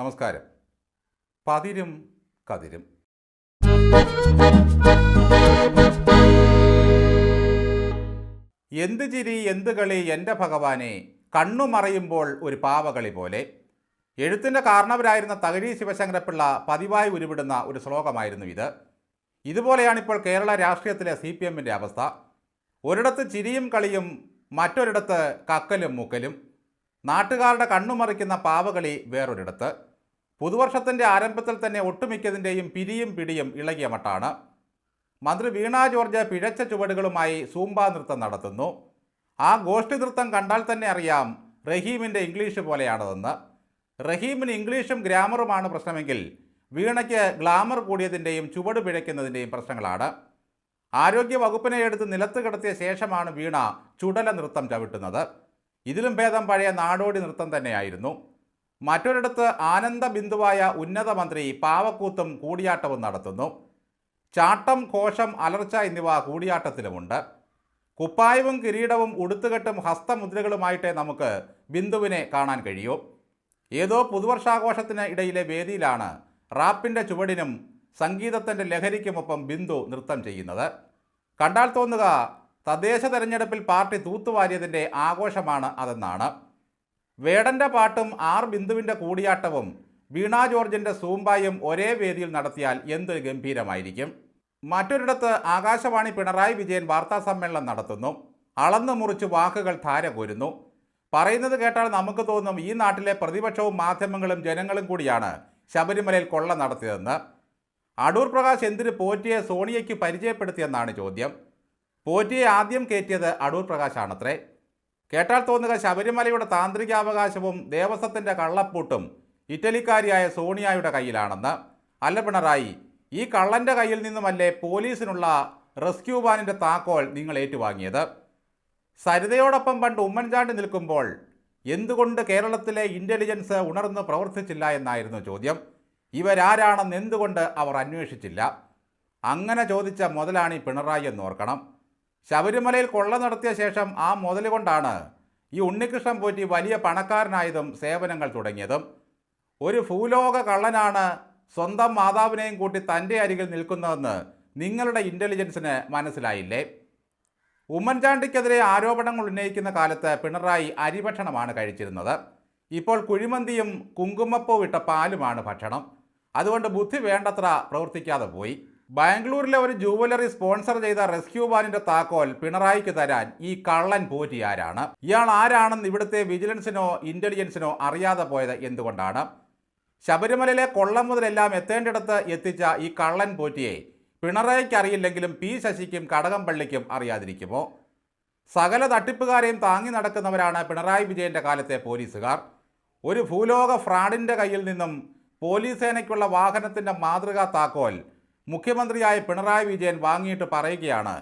നമസ്കാരം. പതിരും കതിരും. എന്ത് ചിരി എന്ത് കളി എന്റെ ഭഗവാനെ കണ്ണു മറയുമ്പോൾ ഒരു പാവകളി പോലെ. എഴുത്തിന്റെ കാരണവരായിരുന്ന തകഴി ശിവശങ്കരപ്പിള്ള പതിവായി ഉരുവിടുന്ന ഒരു ശ്ലോകമായിരുന്നു ഇത്. ഇതുപോലെയാണിപ്പോൾ കേരള രാഷ്ട്രീയത്തിലെ സി പി എമ്മിന്റെ അവസ്ഥ. ഒരിടത്ത് ചിരിയും കളിയും മറ്റൊരിടത്ത് കക്കലും മുക്കലും. നാട്ടുകാരുടെ കണ്ണുമറിക്കുന്ന പാവകളി വേറൊരിടത്ത്. പുതുവർഷത്തിന്റെ ആരംഭത്തിൽ തന്നെ ഒട്ടുമിക്കതിന്റെയും പിരിയും പിടിയും ഇളകിയ മട്ടാണ്. മന്ത്രി വീണ ജോർജ് പിഴച്ച ചുവടുകളുമായി സൂംബ നൃത്തം നടത്തുന്നു. ആ ഗോഷ്ഠി നൃത്തം കണ്ടാൽ തന്നെ അറിയാം റഹീമിന്റെ ഇംഗ്ലീഷ് പോലെയാണതെന്ന്. റഹീമിന് ഇംഗ്ലീഷും ഗ്രാമറുമാണ് പ്രശ്നമെങ്കിൽ വീണയ്ക്ക് ഗ്ലാമർ കൂടിയതിന്റെയും ചുവട് പിഴയ്ക്കുന്നതിന്റെയും പ്രശ്നങ്ങളാണ്. ആരോഗ്യ വകുപ്പിനെ എടുത്ത് നിലത്ത് കിടത്തിയ ശേഷമാണ് വീണ ചുടല നൃത്തം ചവിട്ടുന്നത്. ഇതിലും ഭേദം പഴയ നാടോടി നൃത്തം തന്നെയായിരുന്നു. മറ്റൊരിടത്ത് ആനന്ദ ബിന്ദുവായ ഉന്നത മന്ത്രി പാവക്കൂത്തും കൂടിയാട്ടവും നടത്തുന്നു. ചാട്ടം കോശം അലർച്ച എന്നിവ കൂടിയാട്ടത്തിലുമുണ്ട്. കുപ്പായവും കിരീടവും ഉടുത്തുകെട്ടും ഹസ്തമുദ്രകളുമായിട്ടേ നമുക്ക് ബിന്ദുവിനെ കാണാൻ കഴിയൂ. ഏതോ പുതുവർഷാഘോഷത്തിന് ഇടയിലെ വേദിയിലാണ് റാപ്പിന്റെ ചുവടിനും സംഗീതത്തിന്റെ ലഹരിക്കുമൊപ്പം ബിന്ദു നൃത്തം ചെയ്യുന്നത്. കണ്ടാൽ തോന്നുക തദ്ദേശ തെരഞ്ഞെടുപ്പിൽ പാർട്ടി തൂത്തുവാരിയതിന്റെ ആഘോഷമാണ് അതെന്നാണ്. വേടന്റെ പാട്ടും ആർ ബിന്ദുവിന്റെ കൂടിയാട്ടവും വീണ ജോർജിന്റെ സൂമ്പായും ഒരേ വേദിയിൽ നടത്തിയാൽ എന്ത് ഗംഭീരമായിരിക്കും? മറ്റൊരിടത്ത് ആകാശവാണി പിണറായി വിജയൻ വാർത്താ സമ്മേളനം നടത്തുന്നു. അളന്നു മുറിച്ച് വാക്കുകൾ ധാര കോരുന്നു. പറയുന്നത് കേട്ടാൽ നമുക്ക് തോന്നും ഈ നാട്ടിലെ പ്രതിപക്ഷവും മാധ്യമങ്ങളും ജനങ്ങളും കൂടിയാണ് ശബരിമലയിൽ കൊള്ള നടത്തിയതെന്ന്. അടൂർ പ്രകാശ് എന്തിന് പോറ്റിയെ സോണിയയ്ക്ക് പരിചയപ്പെടുത്തിയെന്നാണ് ചോദ്യം. പോറ്റിയെ ആദ്യം കയറ്റിയത് അടൂർ പ്രകാശാണത്രേ. കേട്ടാൽ തോന്നുക ശബരിമലയുടെ താന്ത്രികാവകാശവും ദേവസ്വത്തിന്റെ കള്ളപ്പൂട്ടും ഇറ്റലിക്കാരിയായ സോണിയായുടെ കയ്യിലാണെന്ന്. അല്ല പിണറായി ഈ കള്ളന്റെ കയ്യിൽ നിന്നുമല്ലേ പോലീസിനുള്ള റെസ്ക്യൂ വാനിന്റെ താക്കോൽ നിങ്ങൾ ഏറ്റുവാങ്ങിയത്? സരിതയോടൊപ്പം പണ്ട് ഉമ്മൻചാണ്ടി നിൽക്കുമ്പോൾ എന്തുകൊണ്ട് കേരളത്തിലെ ഇന്റലിജൻസ് ഉണർന്ന് പ്രവർത്തിച്ചില്ല എന്നായിരുന്നു ചോദ്യം. ഇവരാരാണെന്ന് എന്തുകൊണ്ട് അവർ അന്വേഷിച്ചില്ല? അങ്ങനെ ചോദിച്ച മുതലാണ് ഈ പിണറായി എന്നോർക്കണം ശബരിമലയിൽ കൊള്ള നടത്തിയ ശേഷം ആ മുതൽ കൊണ്ടാണ് ഈ ഉണ്ണികൃഷ്ണൻ പോറ്റി വലിയ പണക്കാരനായതും സേവനങ്ങൾ തുടങ്ങിയതും. ഒരു ഭൂലോക കള്ളനാണ് സ്വന്തം മാതാവിനെയും കൂട്ടി തന്റെ അരികിൽ നിൽക്കുന്നതെന്ന് നിങ്ങളുടെ ഇന്റലിജൻസിന് മനസ്സിലായില്ലേ? ഉമ്മൻചാണ്ടിക്കെതിരെ ആരോപണങ്ങൾ ഉന്നയിക്കുന്ന കാലത്ത് പിണറായി അരിഭക്ഷണമാണ് കഴിച്ചിരുന്നത്. ഇപ്പോൾ കുഴിമന്തിയും കുങ്കുമപ്പൂ ഇട്ട പാലുമാണ് ഭക്ഷണം. അതുകൊണ്ട് ബുദ്ധി വേണ്ടത്ര പ്രവർത്തിക്കാതെ പോയി. ബാംഗ്ലൂരിലെ ഒരു ജുവലറി സ്പോൺസർ ചെയ്ത റെസ്ക്യൂ വാനിന്റെ താക്കോൽ പിണറായിക്ക് തരാൻ ഈ കള്ളൻ പോറ്റി ആരാണ്? ഇയാൾ ആരാണെന്ന് ഇവിടുത്തെ വിജിലൻസിനോ ഇന്റലിജൻസിനോ അറിയാതെ പോയത് എന്തുകൊണ്ടാണ്? ശബരിമലയിലെ കൊള്ളം മുതലെല്ലാം എത്തേണ്ടിടത്ത് എത്തിച്ച ഈ കള്ളൻ പോറ്റിയെ പിണറായിക്ക് അറിയില്ലെങ്കിലും പി ശശിക്കും കടകംപള്ളിക്കും അറിയാതിരിക്കുമോ? സകല തട്ടിപ്പുകാരെയും താങ്ങി നടക്കുന്നവരാണ് പിണറായി വിജയന്റെ കാലത്തെ പോലീസുകാർ. ഒരു ഭൂലോക ഫ്രാഡിന്റെ കയ്യിൽ നിന്നും പോലീസ് സേനയ്ക്കുള്ള വാഹനത്തിന്റെ മാതൃകാ താക്കോൽ മുഖ്യമന്ത്രിയായ പിണറായി വിജയൻ വാങ്ങിയിട്ട് പറയുകയാണ്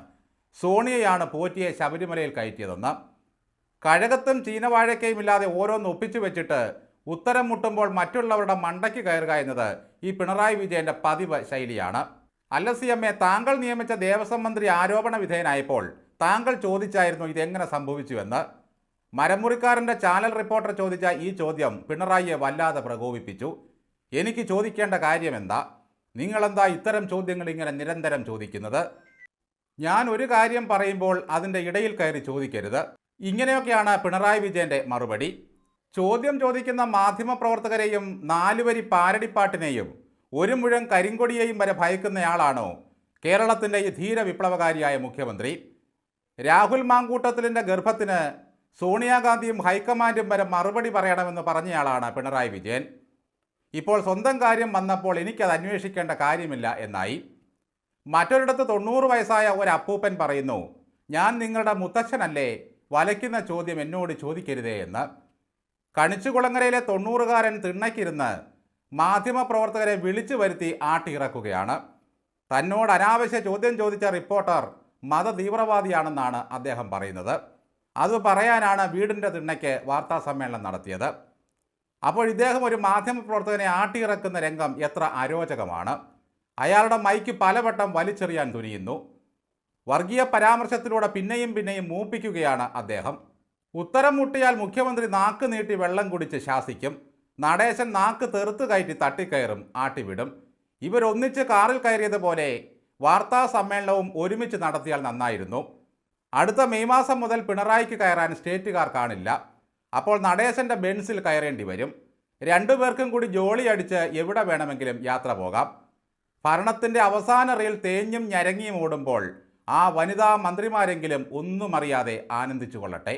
സോണിയയാണ് പോറ്റിയെ ശബരിമലയിൽ കയറ്റിയതെന്ന്. കഴകത്തും ചീനവാഴക്കയും ഇല്ലാതെ ഓരോന്ന് ഒപ്പിച്ചു വെച്ചിട്ട് ഉത്തരം മുട്ടുമ്പോൾ മറ്റുള്ളവരുടെ മണ്ടയ്ക്ക് കയറുക എന്നത് ഈ പിണറായി വിജയന്റെ പതിവ് ശൈലിയാണ്. അല്ലസി സി എം എ താങ്കൾ നിയമിച്ച ദേവസ്വം മന്ത്രി ആരോപണ വിധേയനായപ്പോൾ താങ്കൾ ചോദിച്ചായിരുന്നു ഇതെങ്ങനെ സംഭവിച്ചുവെന്ന്. മരമുറിക്കാരന്റെ ചാനൽ റിപ്പോർട്ടർ ചോദിച്ച ഈ ചോദ്യം പിണറായിയെ വല്ലാതെ പ്രകോപിപ്പിച്ചു. എനിക്ക് ചോദിക്കേണ്ട കാര്യമെന്താ? നിങ്ങളെന്താ ഇത്തരം ചോദ്യങ്ങൾ ഇങ്ങനെ നിരന്തരം ചോദിക്കുന്നത്? ഞാൻ ഒരു കാര്യം പറയുമ്പോൾ അതിന്റെ ഇടയിൽ കയറി ചോദിക്കരുത്. ഇങ്ങനെയൊക്കെയാണ് പിണറായി വിജയന്റെ മറുപടി. ചോദ്യം ചോദിക്കുന്ന മാധ്യമപ്രവർത്തകരെയും നാലുവരി പാരടിപ്പാട്ടിനെയും ഒരു മുഴം കരിങ്കൊടിയെയും വരെ ഭയക്കുന്നയാളാണോ? കേരളത്തിന്റെ ഈ ധീര വിപ്ലവകാരിയായ മുഖ്യമന്ത്രി. രാഹുൽ മാങ്കൂട്ടത്തിലിന്റെ ഗർഭത്തിന് സോണിയാഗാന്ധിയും ഹൈക്കമാൻഡും വരെ മറുപടി പറയണമെന്ന് പറഞ്ഞയാളാണ് പിണറായി വിജയൻ. ഇപ്പോൾ സ്വന്തം കാര്യം വന്നപ്പോൾ എനിക്കത് അന്വേഷിക്കേണ്ട കാര്യമില്ല എന്നായി. മറ്റൊരിടത്ത് തൊണ്ണൂറ് വയസ്സായ ഒരു അപ്പൂപ്പൻ പറയുന്നു ഞാൻ നിങ്ങളുടെ മുത്തച്ഛനല്ലേ? വലയ്ക്കുന്ന ചോദ്യം എന്നോട് ചോദിക്കരുതേ എന്ന്. കണിച്ചുകുളങ്ങരയിലെ തൊണ്ണൂറുകാരൻ തിണ്ണയ്ക്കിരുന്ന് മാധ്യമപ്രവർത്തകരെ വിളിച്ചു വരുത്തി ആട്ടിയിറക്കുകയാണ്. തന്നോട് അനാവശ്യ ചോദ്യം ചോദിച്ച റിപ്പോർട്ടർ മതതീവ്രവാദിയാണെന്നാണ് അദ്ദേഹം പറയുന്നത്. അത് പറയാനാണ് വീടിന്റെ തിണ്ണയ്ക്ക് വാർത്താ സമ്മേളനം നടത്തിയത്. അപ്പോൾ ഇദ്ദേഹം ഒരു മാധ്യമപ്രവർത്തകനെ ആട്ടിയിറക്കുന്ന രംഗം എത്ര അരോചകമാണ്. അയാളുടെ മൈക്ക് പലവട്ടം വലിച്ചെറിയാൻ തുനിയുന്നു. വർഗീയ പരാമർശത്തിലൂടെ പിന്നെയും പിന്നെയും മൂപ്പിക്കുകയാണ് അദ്ദേഹം. ഉത്തരം മുട്ടിയാൽ മുഖ്യമന്ത്രി നാക്ക് നീട്ടി വെള്ളം കുടിച്ച് ശാസിക്കും. നടേശൻ നാക്ക് തെറുത്ത് കയറ്റി തട്ടിക്കയറും ആട്ടിവിടും. ഇവരൊന്നിച്ച് കാറിൽ കയറിയതുപോലെ വാർത്താ സമ്മേളനവും ഒരുമിച്ച് നടത്തിയാൽ നന്നായിരുന്നു. അടുത്ത മെയ് മാസം മുതൽ പിണറായിക്ക് കയറാൻ സ്റ്റേറ്റുകാർ കാണില്ല. അപ്പോൾ നടേശന്റെ ബെൻസിൽ കയറേണ്ടി വരും. രണ്ടുപേർക്കും കൂടി ജോളി അടിച്ച് എവിടെ വേണമെങ്കിലും യാത്ര പോകാം. ഭരണത്തിന്റെ അവസാന റെയിൽ തേഞ്ഞും ഞരങ്ങിയും ഓടുമ്പോൾ ആ വനിതാ മന്ത്രിമാരെങ്കിലും ഒന്നും അറിയാതെ ആനന്ദിച്ചു കൊള്ളട്ടെ